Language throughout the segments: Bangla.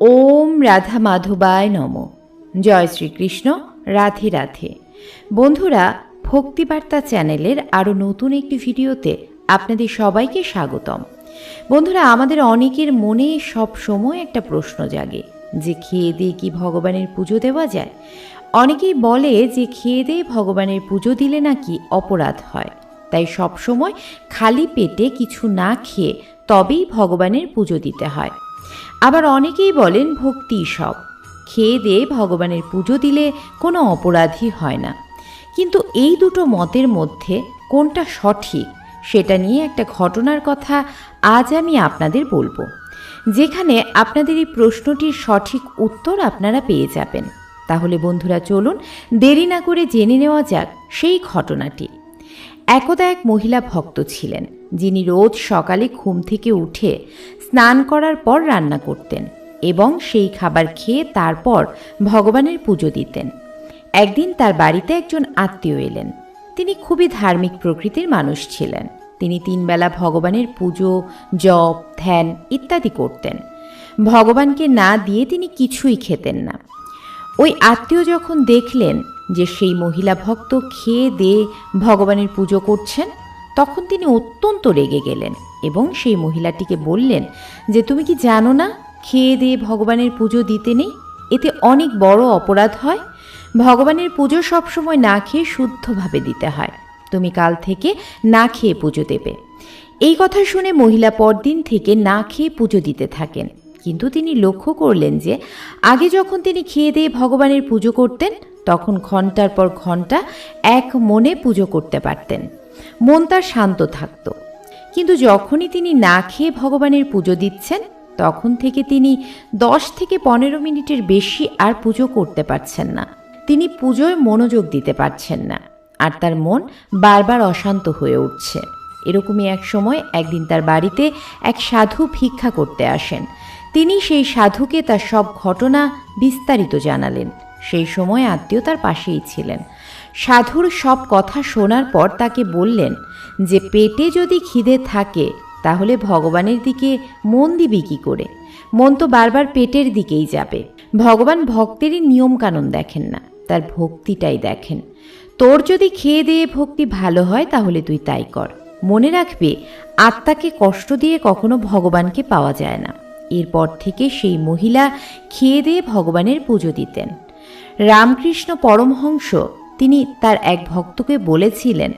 ওম রাধা মাধবায় নম। জয় শ্রীকৃষ্ণ, রাধে রাধে। বন্ধুরা, ভক্তিবার্তা চ্যানেলের আরও নতুন একটি ভিডিওতে আপনাদের সবাইকে স্বাগতম। বন্ধুরা, আমাদের অনেকের মনে সব সময় একটা প্রশ্ন জাগে, যে খেয়ে দিয়ে কি ভগবানের পুজো দেওয়া যায়? অনেকেই বলে যে খেয়ে দিয়ে ভগবানের পুজো দিলে নাকি অপরাধ হয়। তাই সবসময় খালি পেটে কিছু না খেয়ে তবেই ভগবানের পুজো দিতে হয়। আবার অনেকেই বলেন ভক্তি সব। খেয়ে দিয়ে ভগবানের পুজো দিলে কোনো অপরাধী হয় না। কিন্তু এই দুটো মতের মধ্যে কোনটা সঠিক সেটা নিয়ে একটা ঘটনার কথা আজ আমি আপনাদের বলব। যেখানে আপনাদের এই প্রশ্নটির সঠিক উত্তর আপনারা পেয়ে যাবেন। তাহলে বন্ধুরা চলুন দেরি না করে জেনে নেওয়া যাক সেই ঘটনাটি। একদা এক মহিলা ভক্ত ছিলেন, যিনি রোজ সকালে ঘুম থেকে উঠে স্নান করার পর রান্না করতেন এবং সেই খাবার খেয়ে তারপর ভগবানের পুজো দিতেন। একদিন তার বাড়িতে একজন আত্মীয় এলেন। তিনি খুবই ধার্মিক প্রকৃতির মানুষ ছিলেন। তিনি তিনবেলা ভগবানের পুজো, জপ, ধ্যান ইত্যাদি করতেন। ভগবানকে না দিয়ে তিনি কিছুই খেতেন না। ওই আত্মীয় যখন দেখলেন যে সেই মহিলা ভক্ত খেয়ে দিয়ে ভগবানের পুজো করছেন তখন তিনি অত্যন্ত রেগে গেলেন এবং সেই মহিলাটিকে বললেন যে, তুমি কি জানো না, খেয়ে দিয়ে ভগবানের পুজো দিতে নেই? এতে অনেক বড় অপরাধ হয়। ভগবানের পুজো সবসময় না খেয়ে শুদ্ধভাবে দিতে হয়। তুমি কাল থেকে না খেয়ে পুজো দেবে। এই কথা শুনে মহিলা পরদিন থেকে না খেয়ে পুজো দিতে থাকেন। কিন্তু তিনি লক্ষ্য করলেন যে, আগে যখন তিনি খেয়ে দিয়ে ভগবানের পুজো করতেন, তখন ঘণ্টার পর ঘণ্টা এক মনে পুজো করতে পারতেন। মন তার শান্ত থাকত। কিন্তু যখনই তিনি না খেয়ে ভগবানের পুজো দিচ্ছেন, তখন থেকে তিনি দশ থেকে পনেরো মিনিটের বেশি আর পুজো করতে পারছেন না। তিনি পুজোয় মনোযোগ দিতে পারছেন না আর তার মন বারবার অশান্ত হয়ে উঠছে। এরকমই এক সময় একদিন তার বাড়িতে এক সাধু ভিক্ষা করতে আসেন। তিনি সেই সাধুকে তার সব ঘটনা বিস্তারিত জানালেন। সেই সময় আত্মীয় তার পাশেই ছিলেন। সাধুর সব কথা শোনার পর তাকে বললেন যে, পেটে যদি খিদে থাকে, তাহলে ভগবানের দিকে মন দিবি কী করে? মন তো বারবার পেটের দিকেই যাবে। ভগবান ভক্তেরই নিয়মকানুন দেখেন না, তার ভক্তিটাই দেখেন। তোর যদি খেয়ে দিয়ে ভক্তি ভালো হয়, তাহলে তুই তাই কর। মনে রাখবে, আত্মাকে কষ্ট দিয়ে কখনো ভগবানকে পাওয়া যায় না। এরপর থেকে সেই মহিলা খেয়ে দিয়ে ভগবানের পুজো দিতেন। রামকৃষ্ণ পরমহংস তিনি তার এক ভক্তকে বলেছিলেন,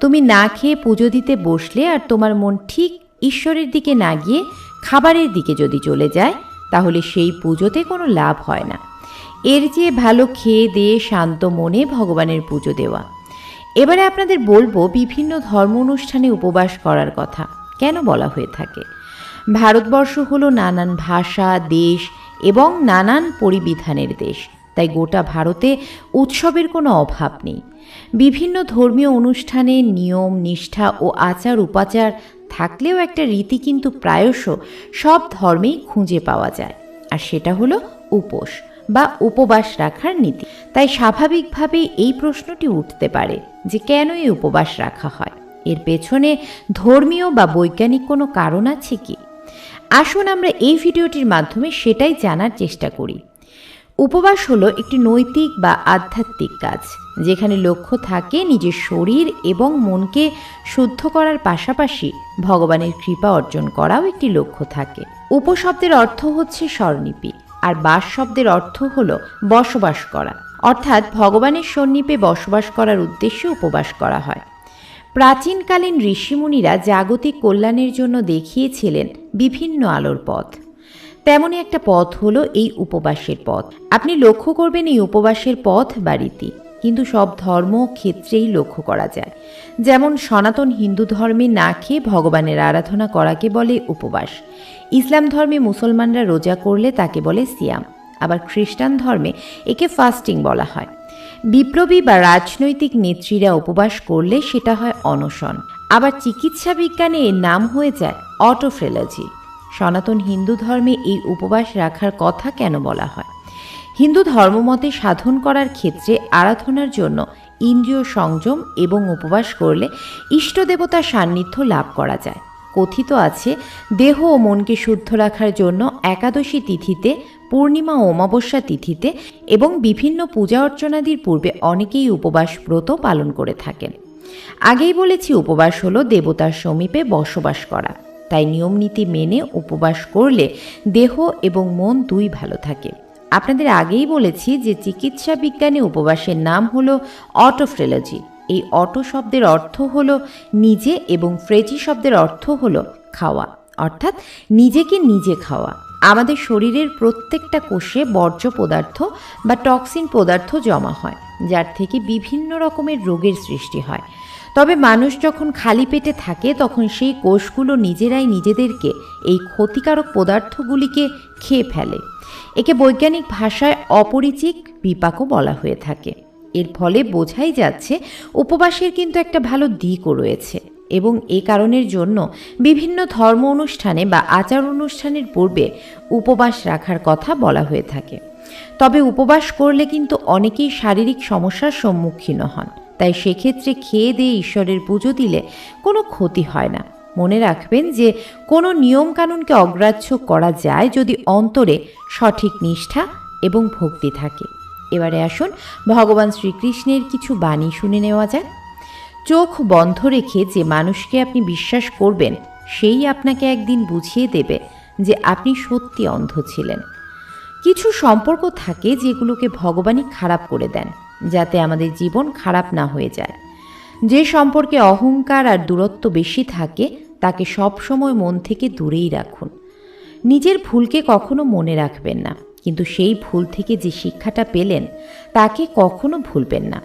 তুমি না খেয়ে পুজো দিতে বসলে আর তোমার মন ঠিক ঈশ্বরের দিকে না গিয়ে খাবারের দিকে যদি চলে যায়, তাহলে সেই পুজোতে কোনো লাভ হয় না। এর চেয়ে ভালো খেয়ে দিয়ে শান্ত মনে ভগবানের পুজো দেওয়া। এবারে আপনাদের বলব বিভিন্ন ধর্ম অনুষ্ঠানে উপবাস করার কথা। কেন বলা হয়ে থাকে? ভারতবর্ষ হলো নানান ভাষা, দেশ এবং নানান পরিবিধানের দেশ। তাই গোটা ভারতে উৎসবের কোনো অভাব নেই। বিভিন্ন ধর্মীয় অনুষ্ঠানে নিয়ম, নিষ্ঠা ও আচার উপাচার থাকলেও একটা রীতি কিন্তু প্রায়শ সব ধর্মেই খুঁজে পাওয়া যায়। আর সেটা হলো উপোস বা উপবাস রাখার নীতি। তাই স্বাভাবিকভাবেই এই প্রশ্নটি উঠতে পারে যে কেন এই উপবাস রাখা হয়? এর পেছনে ধর্মীয় বা বৈজ্ঞানিক কোনো কারণ আছে কি? আসুন আমরা এই ভিডিওটির মাধ্যমে সেটাই জানার চেষ্টা করি। উপবাস হলো একটি নৈতিক বা আধ্যাত্মিক কাজ, যেখানে লক্ষ্য থাকে নিজের শরীর এবং মনকে শুদ্ধ করার পাশাপাশি ভগবানের কৃপা অর্জন করাও একটি লক্ষ্য থাকে। উপশব্দের অর্থ হচ্ছে স্বরলিপি, আর বাস শব্দের অর্থ হল বসবাস করা, অর্থাৎ ভগবানের সন্নিপে বসবাস করার উদ্দেশ্যে উপবাস করা হয়। প্রাচীনকালীন ঋষিমুনিরা জাগতিক কল্যাণের জন্য দেখিয়েছিলেন বিভিন্ন আলোর পথ। তেমনই একটা পথ হলো এই উপবাসের পথ। আপনি লক্ষ্য করবেন এই উপবাসের পথ বা রীতি কিন্তু সব ধর্ম ক্ষেত্রেই লক্ষ্য করা যায়। যেমন সনাতন হিন্দু ধর্মে না খেয়ে ভগবানের আরাধনা করাকে বলে উপবাস। ইসলাম ধর্মে মুসলমানরা রোজা করলে তাকে বলে সিয়াম। আবার খ্রিস্টান ধর্মে একে ফাস্টিং বলা হয়। বিপ্লবী বা রাজনৈতিক নেত্রীরা উপবাস করলে সেটা হয় অনশন। আবার চিকিৎসা বিজ্ঞানে এর নাম হয়ে যায় অটোফ্রেলজি। সনাতন হিন্দু ধর্মে এই উপবাস রাখার কথা কেন বলা হয়? হিন্দু ধর্মমতে সাধন করার ক্ষেত্রে আরাধনার জন্য ইন্দ্রিয় সংযম এবং উপবাস করলে ইষ্ট দেবতার সান্নিধ্য লাভ করা যায়। কথিত আছে, দেহ ও মনকে শুদ্ধ রাখার জন্য একাদশী তিথিতে, পূর্ণিমা ও অমাবস্যা তিথিতে এবং বিভিন্ন পূজা অর্চনাদির পূর্বে অনেকেই উপবাস ব্রত পালন করে থাকেন। আগেই বলেছি, উপবাস হলো দেবতার সমীপে বসবাস করা। তাই নিয়মনীতি মেনে উপবাস করলে দেহ এবং মন দুই ভালো থাকে। আপনাদের আগেই বলেছি যে চিকিৎসা বিজ্ঞানে উপবাসের নাম হলো অটোফ্রেলজি। এই অটো শব্দের অর্থ হলো নিজে এবং ফ্রেজি শব্দের অর্থ হলো খাওয়া, অর্থাৎ নিজেকে নিজে খাওয়া। আমাদের শরীরের প্রত্যেকটা কোষে বর্জ্য পদার্থ বা টক্সিন পদার্থ জমা হয়, যার থেকে বিভিন্ন রকমের রোগের সৃষ্টি হয়। তবে মানুষ যখন খালি পেটে থাকে, তখন সেই কোষগুলো নিজেরাই নিজেদেরকে এই ক্ষতিকারক পদার্থগুলিকে খেয়ে ফেলে। একে বৈজ্ঞানিক ভাষায় অপরিচিক বিপাকও বলা হয়ে থাকে। এর ফলে বোঝাই যাচ্ছে, উপবাসের কিন্তু একটা ভালো দিকও রয়েছে এবং এ কারণের জন্য বিভিন্ন ধর্ম অনুষ্ঠানে বা আচার অনুষ্ঠানের পূর্বে উপবাস রাখার কথা বলা হয়ে থাকে। তবে উপবাস করলে কিন্তু অনেকেই শারীরিক সমস্যার সম্মুখীন হন। তাই সেক্ষেত্রে খেয়ে দিয়ে ঈশ্বরের পুজো দিলে কোনো ক্ষতি হয় না। মনে রাখবেন যে কোনো নিয়মকানুনকে অগ্রাহ্য করা যায় যদি অন্তরে সঠিক নিষ্ঠা এবং ভক্তি থাকে। এবারে আসুন ভগবান শ্রীকৃষ্ণের কিছু বাণী শুনে নেওয়া যাক। চোখ বন্ধ রেখে যে মানুষকে আপনি বিশ্বাস করবেন, সেই আপনাকে একদিন বুঝিয়ে দেবে যে আপনি সত্যি অন্ধ ছিলেন। কিছু সম্পর্ক থাকে যেগুলোকে ভগবানই খারাপ করে দেন। যাতে আমাদের জীবন খারাপ না হয়ে যায়। যে সম্পর্কে অহংকার আর দূরত্ব বেশি থাকে, তাকে সবসময় মন থেকে দূরেই রাখুন। নিজের ভুলকে কখনো মনে রাখবেন না, কিন্তু সেই ভুল থেকে যে শিক্ষাটা পেলেন, তাকে কখনো ভুলবেন না।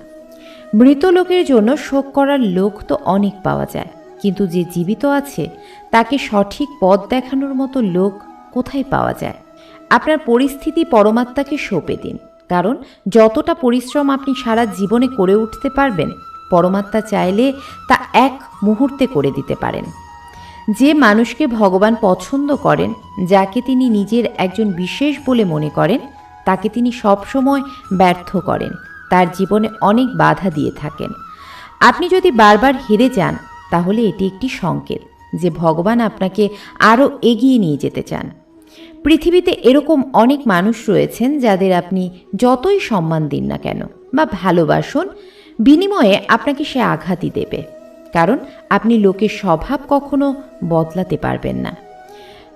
মৃত লোকের জন্য শোক করার লোক তো অনেক পাওয়া যায়, কিন্তু যে জীবিত আছে, তাকে সঠিক পথ দেখানোর মতো লোক কোথায় পাওয়া যায়? আপনার পরিস্থিতি পরমাত্মাকে সঁপে দিন। কারণ যতটা পরিশ্রম আপনি সারা জীবনে করে উঠতে পারবেন, পরমাত্মা চাইলে তা এক মুহূর্তে করে দিতে পারেন। যে মানুষকে ভগবান পছন্দ করেন, যাকে তিনি নিজের একজন বিশেষ বলে মনে করেন, তাকে তিনি সবসময় ব্যর্থ করেন, তার জীবনে অনেক বাধা দিয়ে থাকেন। আপনি যদি বারবার হেরে যান, তাহলে এটি একটি সংকেত যে ভগবান আপনাকে আরও এগিয়ে নিয়ে যেতে চান। পৃথিবীতে এরকম অনেক মানুষ রয়েছেন যাদের আপনি যতই সম্মান দিন না কেন বা ভালোবাসুন, বিনিময়ে আপনাকে সে আঘাতই দেবে। কারণ আপনি লোকের স্বভাব কখনো বদলাতে পারবেন না।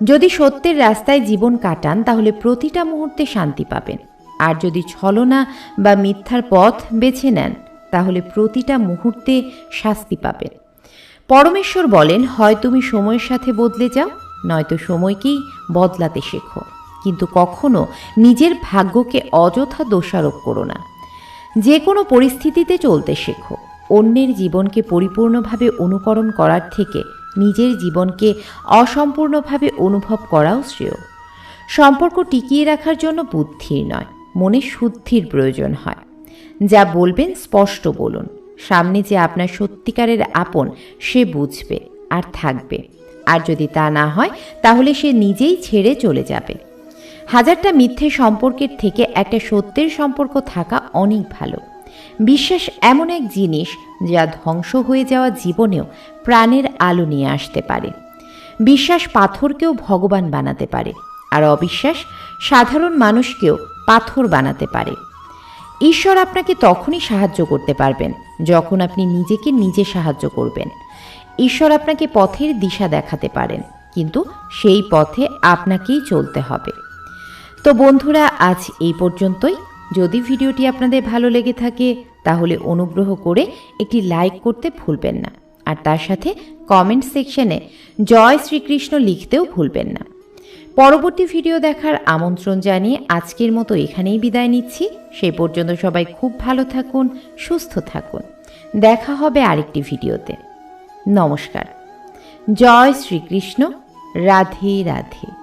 যদি সত্যের রাস্তায় জীবন কাটান, তাহলে প্রতিটা মুহূর্তে শান্তি পাবেন। আর যদি ছলনা বা মিথ্যার পথ বেছে নেন, তাহলে প্রতিটা মুহূর্তে শাস্তি পাবেন। পরমেশ্বর বলেন, হয় তুমি সময়ের সাথে বদলে যাও নয়তো সময়কেই বদলাতে শেখো। কিন্তু কখনো নিজের ভাগ্যকে অযথা দোষারোপ করো না। যে কোনো পরিস্থিতিতে চলতে শেখো। অন্যের জীবনকে পরিপূর্ণভাবে অনুকরণ করার থেকে নিজের জীবনকে অসম্পূর্ণভাবে অনুভব করাও শ্রেয়। সম্পর্ক টিকিয়ে রাখার জন্য বুদ্ধির নয়, মনে শুদ্ধির প্রয়োজন হয়। যা বলবেন স্পষ্ট বলুন। সামনে যে আপনার সত্যিকারের আপন, সে বুঝবে আর থাকবে। আর যদি তা না হয়, তাহলে সে নিজেই ছেড়ে চলে যাবে। হাজারটা মিথ্যে সম্পর্কের থেকে একটা সত্যের সম্পর্ক থাকা অনেক ভালো। বিশ্বাস এমন এক জিনিস যা ধ্বংস হয়ে যাওয়া জীবনেও প্রাণের আলো নিয়ে আসতে পারে। বিশ্বাস পাথরকেও ভগবান বানাতে পারে, আর অবিশ্বাস সাধারণ মানুষকেও পাথর বানাতে পারে। ঈশ্বর আপনাকে তখনই সাহায্য করতে পারবেন, যখন আপনি নিজেকে নিজে সাহায্য করবেন। ঈশ্বর আপনাকে পথের দিশা দেখাতে পারেন, কিন্তু সেই পথে আপনাকেই চলতে হবে। তো বন্ধুরা, আজ এই পর্যন্তই। যদি ভিডিওটি আপনাদের ভালো লেগে থাকে, তাহলে অনুগ্রহ করে একটি লাইক করতে ভুলবেন না। আর তার সাথে কমেন্ট সেকশনে জয় শ্রীকৃষ্ণ লিখতেও ভুলবেন না। পরবর্তী ভিডিও দেখার আমন্ত্রণ জানিয়ে আজকের মতো এখানেই বিদায় নিচ্ছি। সেই পর্যন্ত সবাই খুব ভালো থাকুন, সুস্থ থাকুন। দেখা হবে আরেকটি ভিডিওতে। নমস্কার। জয় শ্রীকৃষ্ণ। রাধে রাধে।